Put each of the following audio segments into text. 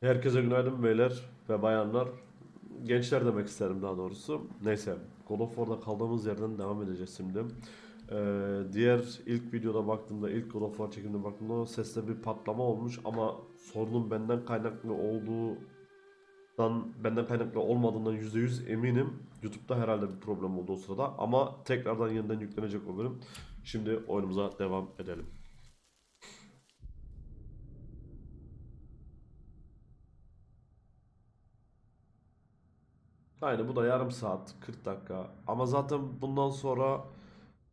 Herkese günaydın beyler ve bayanlar. Gençler demek isterim daha doğrusu. Neyse, God of War'da kaldığımız yerden devam edeceğiz şimdi. Ee, diğer ilk videoda baktığımda, ilk God of War çekimine baktığımda seste bir patlama olmuş ama sorunun benden kaynaklı olduğundan, benden kaynaklı olmadığından %100 eminim. YouTube'da herhalde bir problem oldu o sırada ama tekrardan yeniden yüklenecek o bölüm. Şimdi oyunumuza devam edelim. Aynı bu da yarım saat 40 dakika. Ama zaten bundan sonra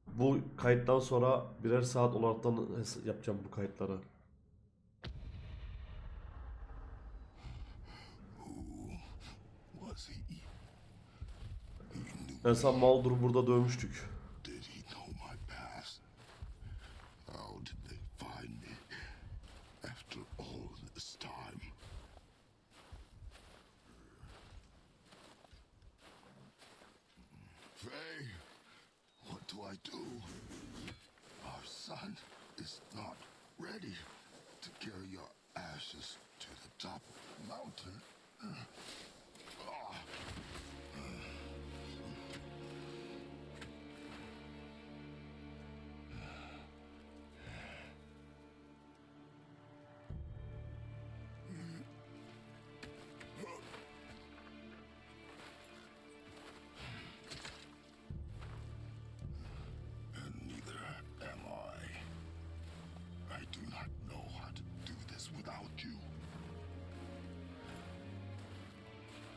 bu kayıttan sonra birer saat olaraktan yapacağım bu kayıtları. Son Maldur'u burada dövmüştük.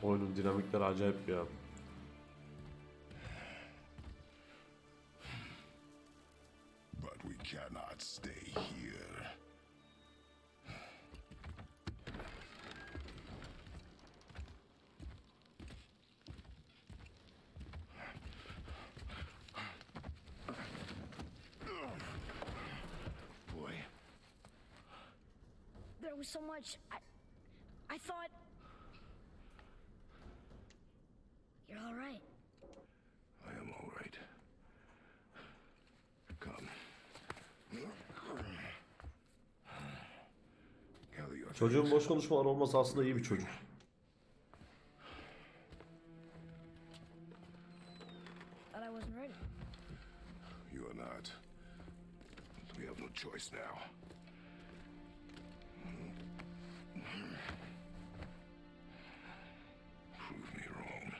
Oyunun dinamikleri acayip ya. But we cannot stay here. Boy, There was so much. Çocuğun boş konuşmalar olması aslında iyi bir çocuk. Thought I wasn't ready. You are not. We have no choice now. Prove me wrong.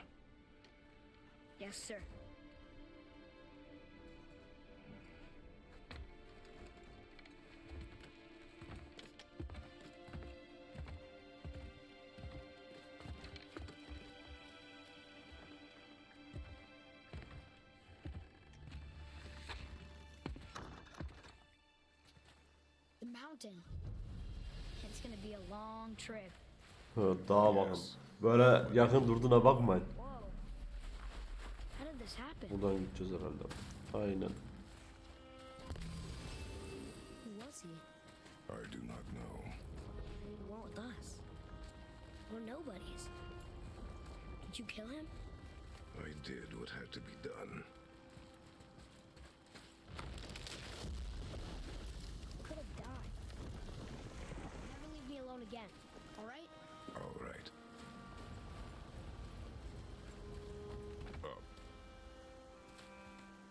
Yes, sir. Evet, dağa bakın. Böyle yakın durduğuna bakmayın. Buradan gideceğiz herhalde. Aynen. Who was he? I do not know. He with us. We're nobodies. Did you kill him? I did what had to be done. Again. All right? All right. Oh.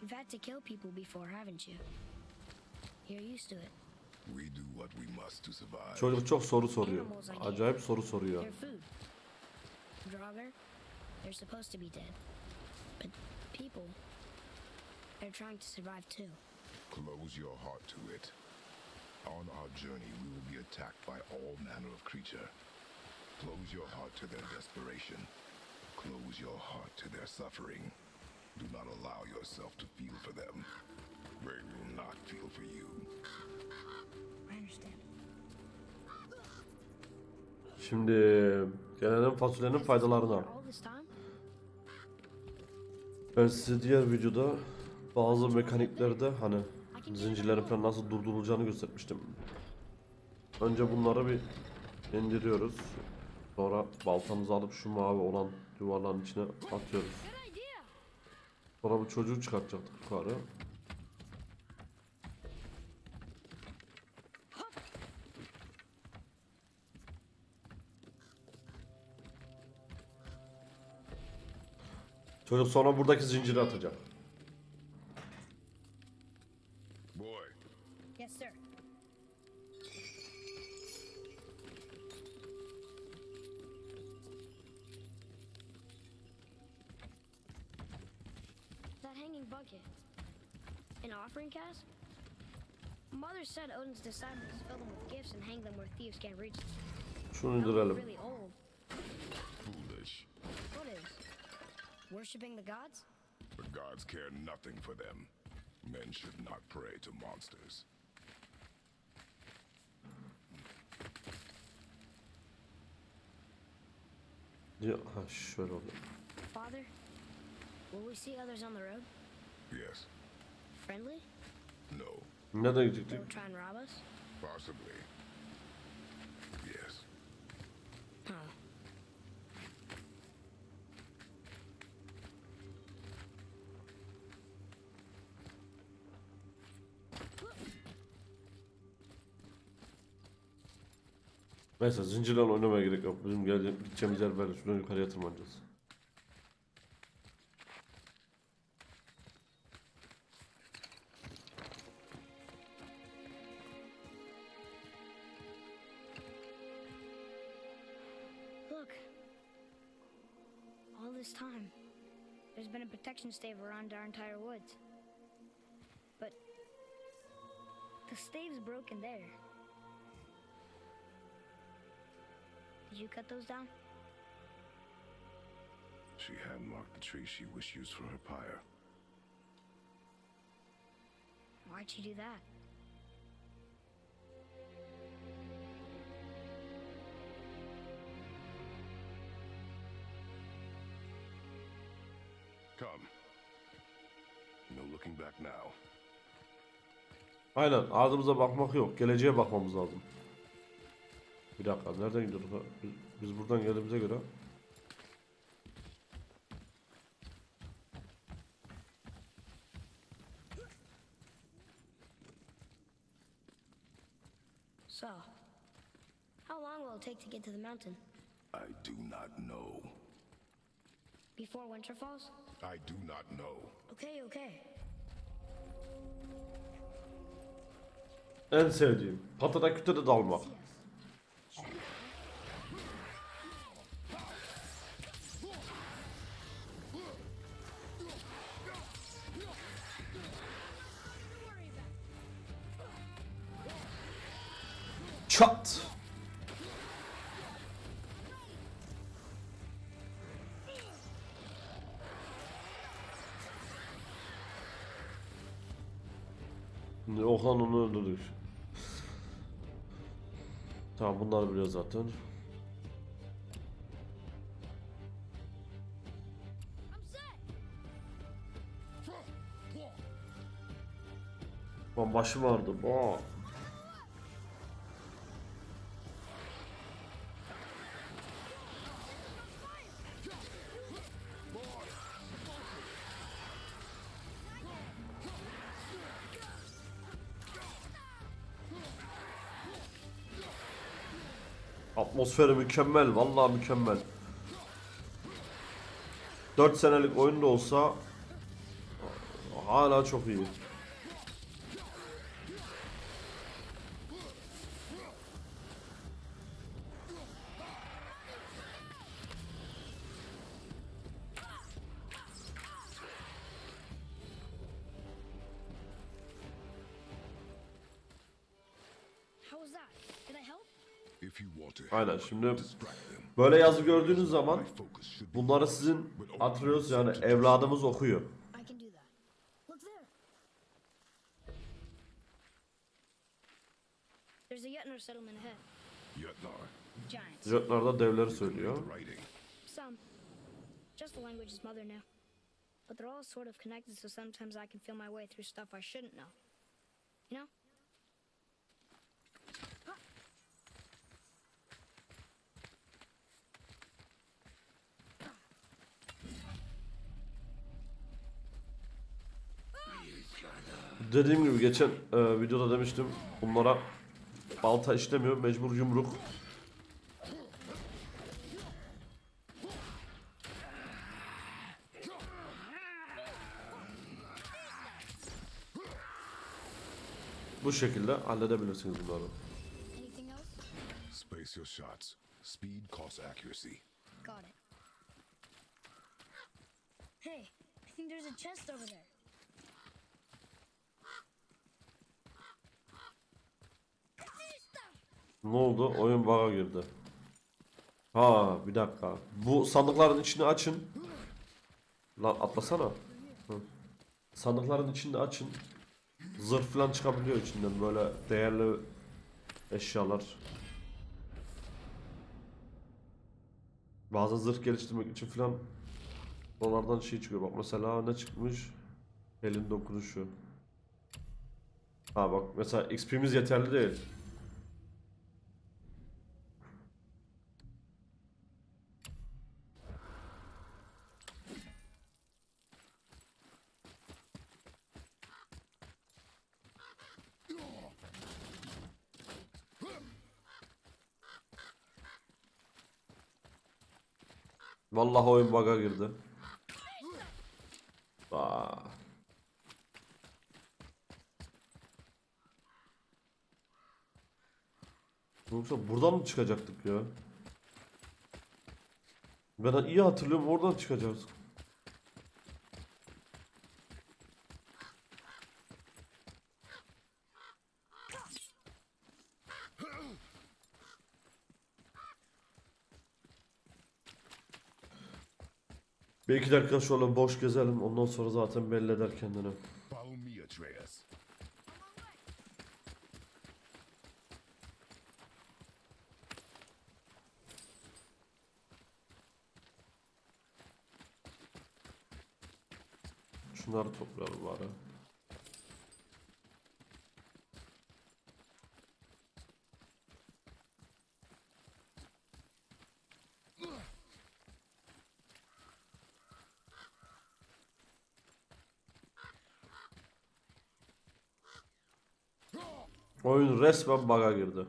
You've had to kill people before, haven't you? You're used to it. We do what we must to survive. Çocuk çok soru soruyor. Acayip soru soruyor. They're food. Draugr, they're supposed to be dead. But people, they're trying to survive too. Close your heart to it. On our journey, we will be attacked by all manner of creature. Close your heart to their desperation. Close your heart to their suffering. Do not allow yourself to feel for them. They will not feel for you. I understand. Şimdi gelelim fasulyenin faydalarına. Ben size diğer videoda bazı mekaniklerde hani zincirlerin falan nasıl durdurulacağını göstermiştim. Önce bunları bir indiriyoruz. Sonra baltamızı alıp şu mavi olan duvarların içine atıyoruz. Sonra bu çocuğu çıkartacaktık yukarı. Çocuk sonra buradaki zinciri atacak. Bucket. An offering cast? Mother said Odin's disciples fill them with gifts and hang them where thieves can't reach them. Şunu That looks indirelim. really old. foolish. What is? Worshipping the gods? The gods care nothing for them. Men should not pray to monsters. Ya, ha şöyle oluyor. Father, will we see others on the road? Yes. Friendly? No. They gidecektik? will try and rob us? Possibly. Yes. Huh. Neyse zincirle oynamaya gerek yok. Bizim geleceğim, gideceğimiz yer belli. Şuradan yukarıya tırmanacağız. Stave around our entire woods. But the stave's broken there. Did you cut those down? She hand marked the tree she wished used for her pyre. Why'd you do that? Come. Looking back now. Aynen ardımıza bakmak yok. Geleceğe bakmamız lazım. Bir dakika nereden gidiyorduk? Biz, biz buradan geldiğimize göre. So, how long will it take to get to the mountain? I do not know. Before winter falls? I do not know. Okay, okay. En sevdiğim. Patada kütede dalmak. Çat. Okan onu öldürdük. Tamam bunları biliyor zaten. Lan başım ağrıdı. Aa. Atmosferi mükemmel, vallahi mükemmel. 4 senelik oyun da olsa hala çok iyi. Aynen şimdi böyle yazı gördüğünüz zaman bunları sizin hatırlıyoruz yani evladımız okuyor. I can do that. Look there! There's a Yetner settlement ahead. Yutnar. Giants. Pilotlarda devleri söylüyor. The writing. Some. Just the language his mother knew. But they're all sort of connected, so sometimes I can feel my way through stuff I shouldn't know. You know? dediğim gibi geçen e, videoda demiştim bunlara balta işlemiyor mecbur yumruk bu şekilde halledebilirsiniz bunları. Space your shots. Speed costs accuracy. Got it. Hey, I think there's a chest over there. Ne oldu? Oyun bug'a girdi. Ha bir dakika. Bu sandıkların içini açın. Lan atlasana. Hı. Sandıkların içinde açın. Zırh falan çıkabiliyor içinden böyle değerli eşyalar. Bazı zırh geliştirmek için falan onlardan şey çıkıyor. Bak mesela ne çıkmış? Elin dokunuşu. Ha bak mesela XP'miz yeterli değil. Vallahi oyun bug'a girdi. Aa. Yoksa buradan mı çıkacaktık ya? Ben iyi hatırlıyorum oradan çıkacağız. Bir iki dakika şöyle boş gezelim ondan sonra zaten belli eder kendini. Şunları toplayalım bari. Oyun resmen bug'a girdi.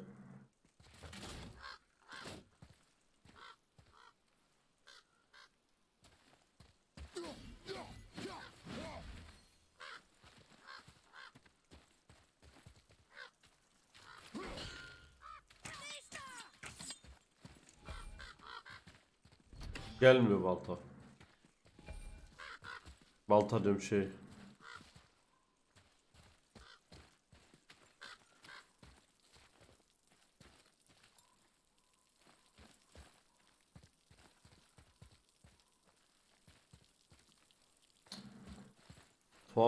Gelmiyor balta. Balta diyorum şey.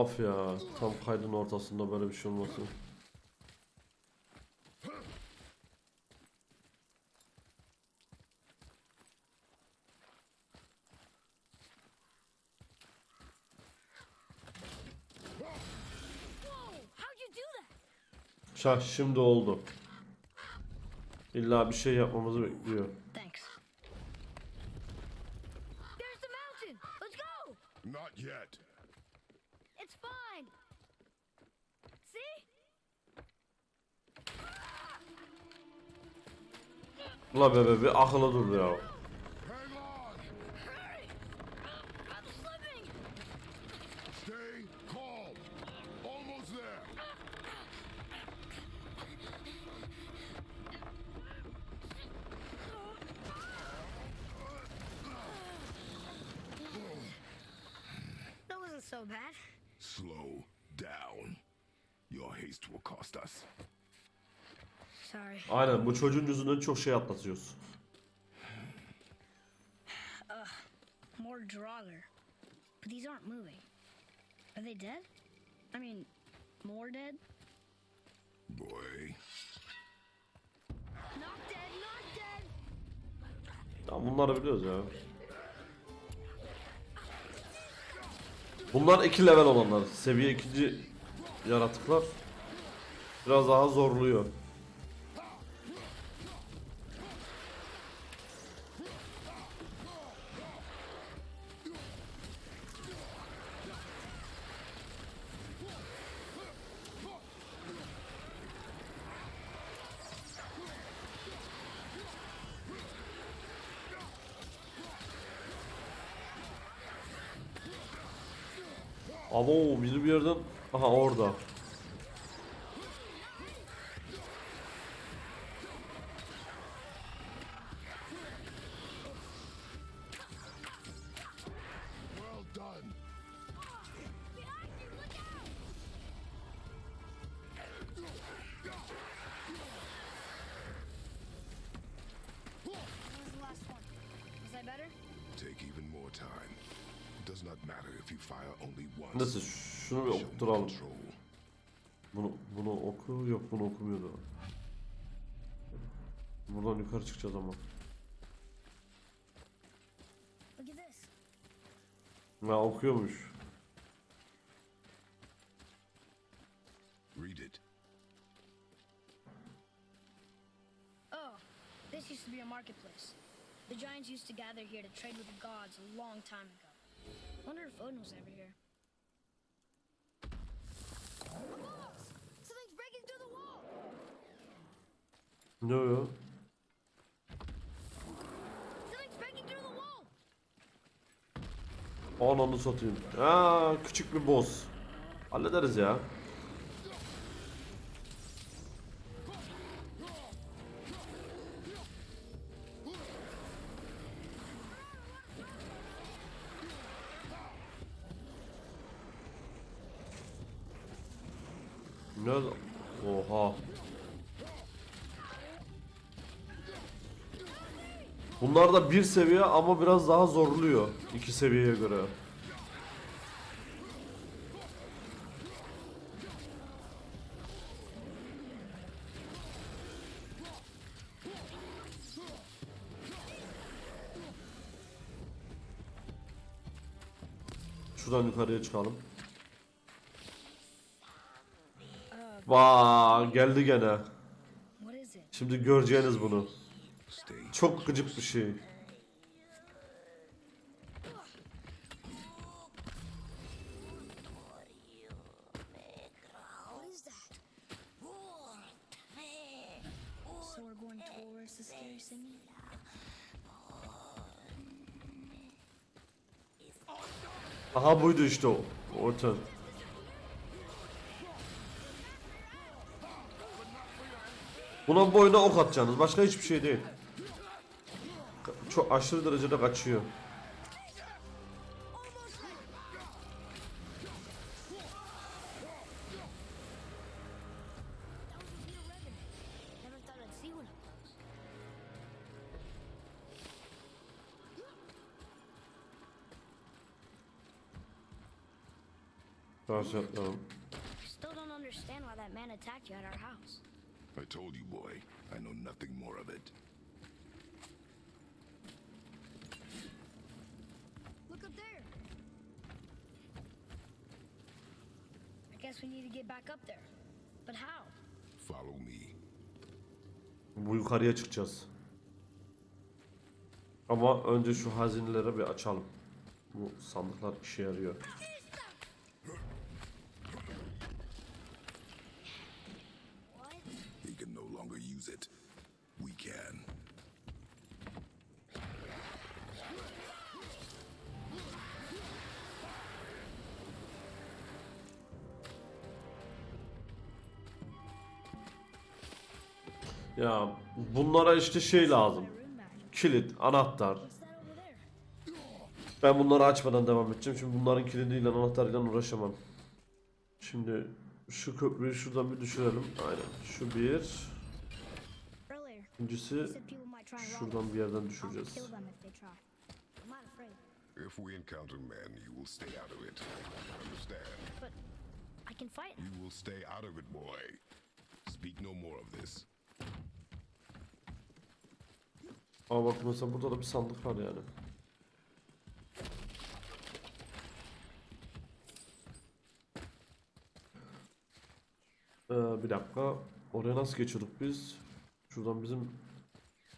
Tuhaf ya. Tam kaydın ortasında böyle bir şey olması. Şah şimdi oldu. İlla bir şey yapmamızı bekliyor. Ula bebe bir akıllı dur ya. Hang on! Hurry! I'm slipping. Stay calm. Almost there. That wasn't so bad. Slow down. Your haste will cost us. Sorry. Aynen bu çocuğun yüzünden çok şey atlatıyoruz. More Draugr. But these aren't moving. Are they dead? I mean, more dead? Boy. Not dead, not dead! Ya bunları biliyoruz ya. Bunlar iki level olanlar. Seviye ikinci yaratıklar. Biraz daha zorluyor. Abo biri bir yerden aha orada. Yukarı çıkacağız ama. Look at this. Ha okuyormuş. Read it. Oh, this used to be a marketplace. The giants used to gather here to trade with the gods a long time ago. Wonder if Odin was ever here. Something's breaking through the wall! Ne Ananı satayım. Aa küçük bir boss. Hallederiz ya. Bunlar da bir seviye ama biraz daha zorluyor iki seviyeye göre. Şuradan yukarıya çıkalım. Vaa geldi gene. Şimdi göreceğiniz bunu. Çok gıcık bir şey. Aha buydu işte o. Orta. Buna boyuna ok atacaksınız. Başka hiçbir şey değil. Ka- Çok aşırı derecede kaçıyor. That was Vito Revenant. Never thought I'd see one of those. Başlatalım. Still don't understand why that man attacked you at our house. I told you, boy. I know nothing more of it. Look up there. I guess we need to get back up there. But how? Follow me. Bu yukarıya çıkacağız. Ama önce şu hazineleri bir açalım. Bu sandıklar işe yarıyor. Ya bunlara işte şey lazım. Kilit, anahtar. Ben bunları açmadan devam edeceğim. Çünkü bunların kilidiyle anahtarıyla uğraşamam. Şimdi şu köprüyü şuradan bir düşürelim. Aynen. Şu bir. İkincisi şuradan bir yerden düşüreceğiz. if we encounter men, you will stay out of it. Understand? but I can fight. You will stay out of it, boy. Speak no more of this. Ama bak mesela burada da bir sandık var yani. Ee, bir dakika. Oraya nasıl geçiyorduk biz? Şuradan bizim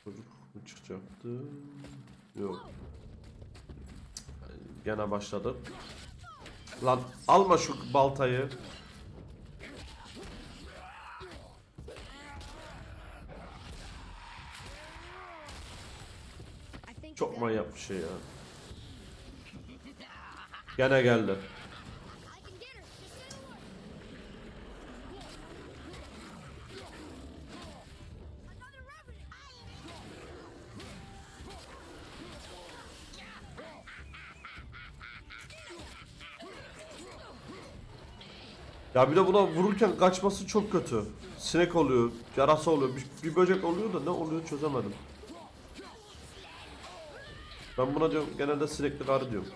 çocuk mu çıkacaktı? Yok. Gene başladı. Lan alma şu baltayı. I think Çok we got- manyak bir şey ya. Gene geldi. Ya bir de buna vururken kaçması çok kötü. Sinek oluyor, yarasa oluyor, bir, bir böcek oluyor da ne oluyor çözemedim. Ben buna diyorum genelde sinekli karı diyorum.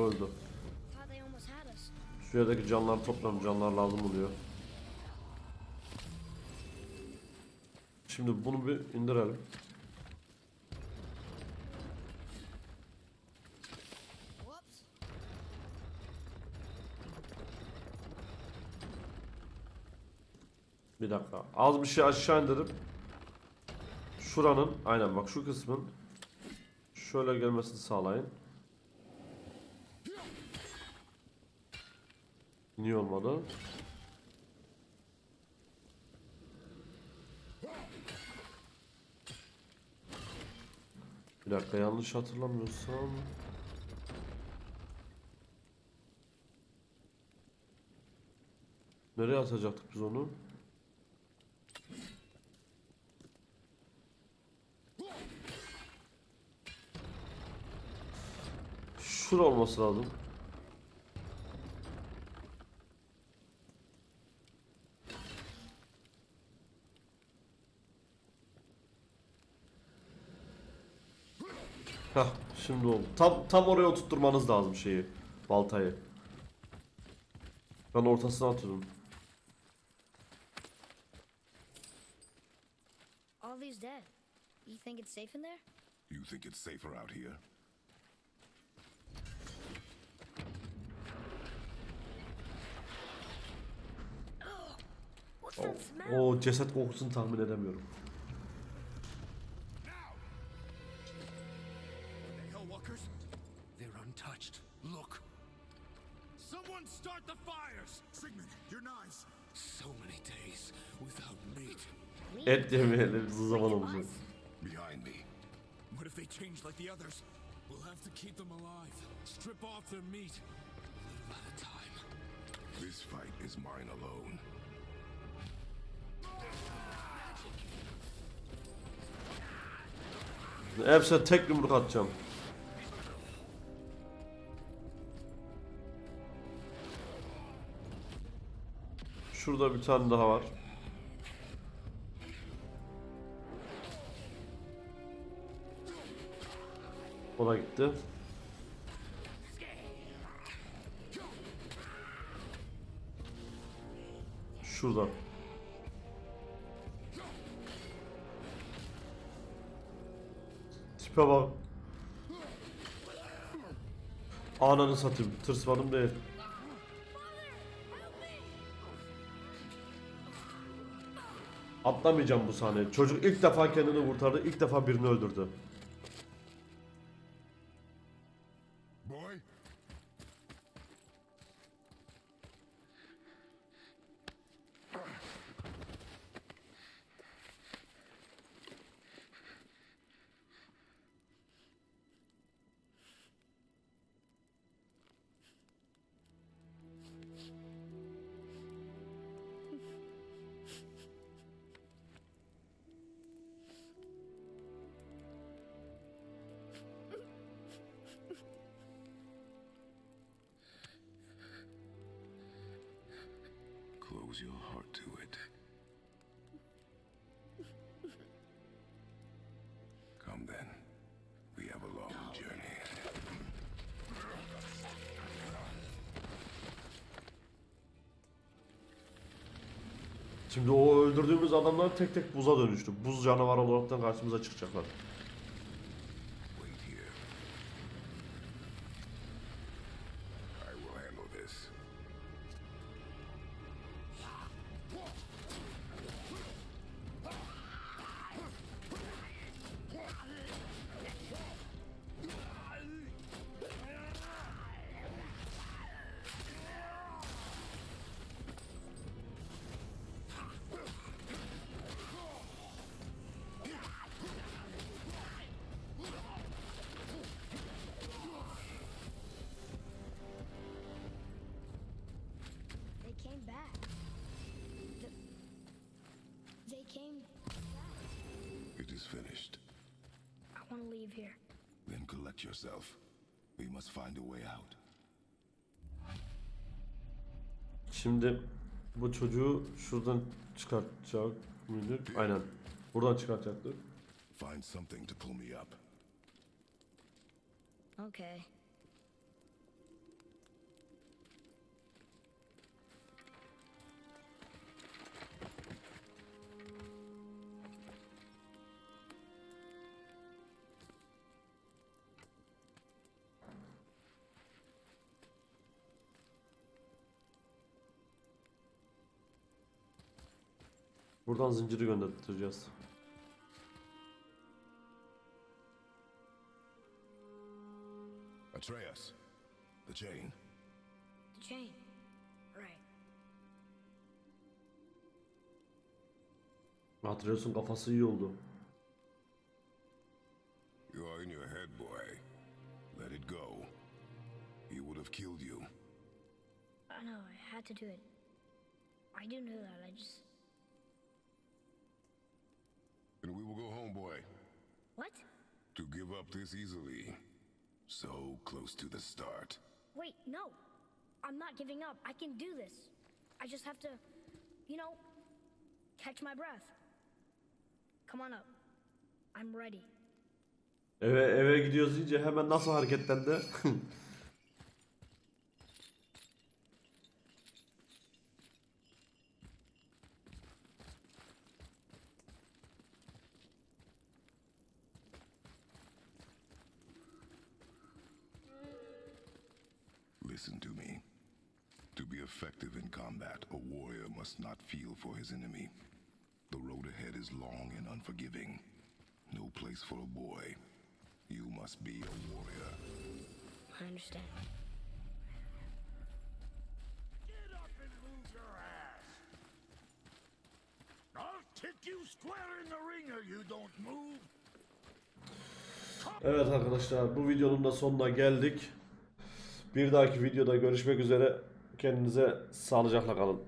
Öldü. Şuradaki canları toplam canlar lazım oluyor. Şimdi bunu bir indirelim. Bir dakika. Az bir şey aşağı indirip şuranın aynen bak şu kısmın şöyle gelmesini sağlayın. Niye olmadı? Bir dakika yanlış hatırlamıyorsam Nereye atacaktık biz onu? Şura olması lazım. Şimdi oldu. Tam tam oraya oturtturmanız lazım şeyi. Baltayı. Ben ortasına atıyorum. All these dead. You think it's safe in there? You think it's safer out here? O, smell? o ceset kokusunu tahmin edemiyorum. Someone start the fires! Sigmund, your knives. So many days without meat. Et yemeyelim uzun zaman olacak. Behind me. What if they change like the others? We'll have to keep them alive. Strip off their meat. Little at a time. This fight is mine alone. Hepsine tek yumruk atacağım. Şurada bir tane daha var. O da gitti. Şurada. Tipe bak. Ananı satayım. Tırsmadım değil. Atlamayacağım bu sahneyi. Çocuk ilk defa kendini kurtardı. ilk defa birini öldürdü. Close your heart to it. Come then. We have a long journey. Şimdi o öldürdüğümüz adamlar tek tek buza dönüştü. Buz canavarı olaraktan karşımıza çıkacaklar. İs finished. I want to leave here. Then collect yourself. We must find a way out. Şimdi bu çocuğu şuradan çıkartacak mıydık? Aynen. Buradan çıkartacaktık. Find something to pull me up. Okay. Buradan zinciri göndereceğiz. Atreus, the chain. The chain. Right. Hatırlıyorsun kafası iyi oldu. You are in your head, boy. Let it go. He would have killed you. I know, I had to do it. I do know that, I just. Go home, boy. What? To give up this easily. So close to the start. Wait, no. I'm not giving up. I can do this. I just have to, you know, catch my breath. Come on up. I'm ready. Eve eve gidiyoruz deyince hemen nasıl hareketlendi? Listen to me. To be effective in combat, a warrior must not feel for his enemy. The road ahead is long and unforgiving. No place for a boy. You must be a warrior. I understand. Get up and move your ass! I'll kick you square in the ringer, you don't move! Evet arkadaşlar bu videonun da sonuna geldik. Bir dahaki videoda görüşmek üzere. Kendinize sağlıcakla kalın.